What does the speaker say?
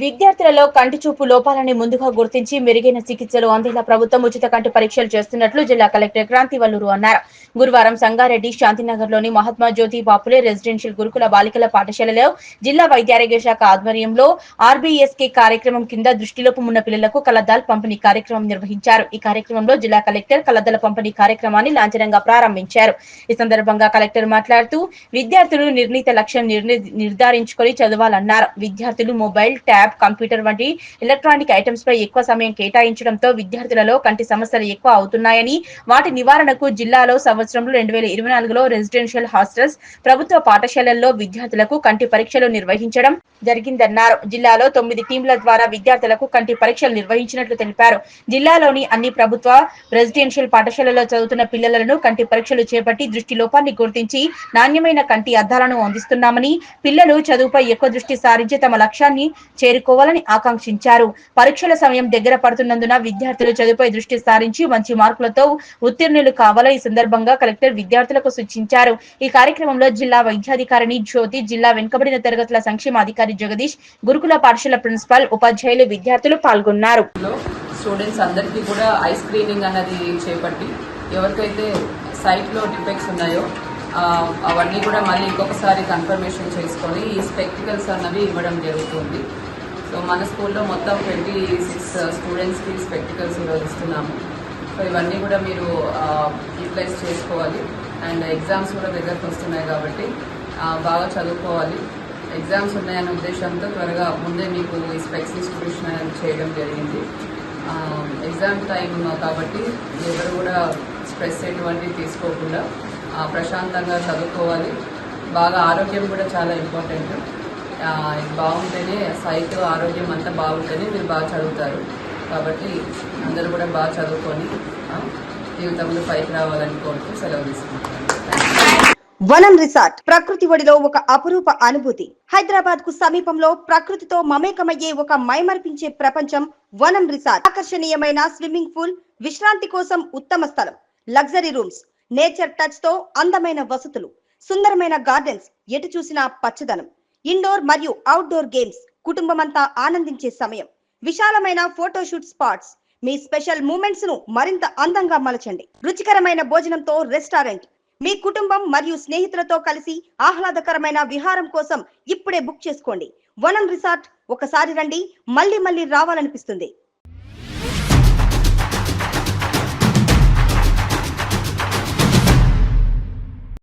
విద్యార్థులలో కంటి చూపు లోపాలని ముందుగా గుర్తించి మెరుగైన చికిత్సలు అందేలా ప్రభుత్వం ఉచిత కంటి పరీక్షలు చేస్తున్నట్లు జిల్లా కలెక్టర్ క్రాంతి వల్లూరు అన్నారు. గురువారం సంగారెడ్డి శాంతినగర్లోని మహాత్మా జ్యోతి బాపులే రెసిడెన్షియల్ గురుకుల బాలికల పాఠశాలలో జిల్లా వైద్యారోగ్య శాఖ ఆధ్వర్యంలో ఆర్బీఎస్కే కార్యక్రమం కింద దృష్టిలోపం ఉన్న పిల్లలకు కలద్దాల్ పంపిణీ కార్యక్రమం నిర్వహించారు. ఈ కార్యక్రమంలో జిల్లా కలెక్టర్ కలద్దల పంపిణీ కార్యక్రమాన్ని లాంఛనంగా ప్రారంభించారు. ఈ సందర్భంగా కలెక్టర్ మాట్లాడుతూ విద్యార్థులు నిర్ణీత లక్ష్యం నిర్ని- నిర్ధారించుకొని చదవాలన్నారు. విద్యార్థులు మొబైల్ ట్యాబ్ కంప్యూటర్ వంటి ఎలక్ట్రానిక్ ఐటమ్స్ పై ఎక్కువ సమయం కేటాయించడంతో విద్యార్థులలో కంటి సమస్యలు ఎక్కువ అవుతున్నాయని వాటి నివారణకు జిల్లాలో సంవత్సరంలో రెండు వేల ఇరవై నాలుగులో రెసిడెన్షియల్ హాస్టల్స్ ప్రభుత్వ పాఠశాలల్లో విద్యార్థులకు కంటి పరీక్షలు నిర్వహించడం జరిగిందన్నారు. జిల్లాలో తొమ్మిది టీంల ద్వారా విద్యార్థులకు కంటి పరీక్షలు నిర్వహించినట్లు తెలిపారు. జిల్లాలోని అన్ని ప్రభుత్వ రెసిడెన్షియల్ పాఠశాలలో చదువుతున్న పిల్లలను కంటి పరీక్షలు చేపట్టి దృష్టి లోపాన్ని గుర్తించి నాణ్యమైన కంటి అద్దాలను అందిస్తున్నామని పిల్లలు చదువుపై ఎక్కువ దృష్టి సారించి తమ లక్ష్యాన్ని చేరు చేరుకోవాలని ఆకాంక్షించారు. పరీక్షల సమయం దగ్గర పడుతున్నందున విద్యార్థులు చదువుపై దృష్టి సారించి మంచి మార్కులతో ఉత్తీర్ణులు కావాలని ఈ సందర్భంగా కలెక్టర్ విద్యార్థులకు సూచించారు. ఈ కార్యక్రమంలో జిల్లా వైద్యాధికారిని జ్యోతి జిల్లా వెనుకబడిన తరగతుల సంక్షేమ అధికారి జగదీష్ గురుకుల పాఠశాల ప్రిన్సిపాల్ ఉపాధ్యాయులు విద్యార్థులు పాల్గొన్నారు. స్టూడెంట్స్ అందరికీ కూడా ఐ స్క్రీనింగ్ అన్నది చేపట్టి ఎవరికైతే సైట్లో డిఫెక్ట్స్ ఉన్నాయో అవన్నీ కూడా మళ్ళీ ఇంకొకసారి కన్ఫర్మేషన్ చేసుకొని ఈ స్పెక్టికల్స్ అన్నవి ఇవ్వడం జరుగుతుంది. సో మన స్కూల్లో మొత్తం ట్వంటీ సిక్స్ స్టూడెంట్స్కి స్పెక్టికల్స్ ఈరోజు ఇస్తున్నాము సో ఇవన్నీ కూడా మీరు uh, యూటిలైజ్ చేసుకోవాలి. అండ్ ఎగ్జామ్స్ కూడా దగ్గరకు వస్తున్నాయి కాబట్టి బాగా చదువుకోవాలి. ఎగ్జామ్స్ ఉన్నాయనే ఉద్దేశంతో త్వరగా ముందే మీకు ఈ స్పెక్స్ డిస్ట్రిబ్యూషన్ అనేది చేయడం జరిగింది. ఎగ్జామ్ టైం కాబట్టి ఎవరు కూడా స్ట్రెస్ ఎటువంటివి తీసుకోకుండా ప్రశాంతంగా చదువుకోవాలి. బాగా ఆరోగ్యం కూడా చాలా ఇంపార్టెంట్ బాగుంటేనే సైట్ ఆరోగ్యం అంతా బాగుంటేనే మీరు బాగా చదువుతారు. కాబట్టి అందరూ కూడా బాగా చదువుకొని జీవితంలో పైకి రావాలని కోరుతూ సెలవు తీసుకుంటాను వనం రిసార్ట్ ప్రకృతి ఒడిలో ఒక అపురూప అనుభూతి. హైదరాబాద్కు సమీపంలో ప్రకృతితో మమేకమయ్యే ఒక మైమర్పించే ప్రపంచం వనం రిసార్ట్. ఆకర్షణీయమైన స్విమ్మింగ్ పూల్ విశ్రాంతి కోసం ఉత్తమ స్థలం. లగ్జరీ రూమ్స్ నేచర్ టచ్తో అందమైన వసతులు. సుందరమైన గార్డెన్స్ ఎటు చూసినా పచ్చదనం. ఇండోర్ మరియు అవుట్డోర్ గేమ్స్ కుటుంబమంతా ఆనందించే సమయం. విశాలమైన ఫోటోషూట్ స్పాట్స్. మీ స్పెషల్ మూమెంట్స్ను మరింత అందంగా మలచండి. రుచికరమైన భోజనంతో రెస్టారెంట్. మీ కుటుంబం మరియు స్నేహితులతో కలిసి ఆహ్లాదకరమైన విహారం కోసం ఇప్పుడే బుక్ చేసుకోండి. వనం రిసార్ట్. ఒకసారి రండి. మళ్ళీ మళ్ళీ రావాలనిపిస్తుంది.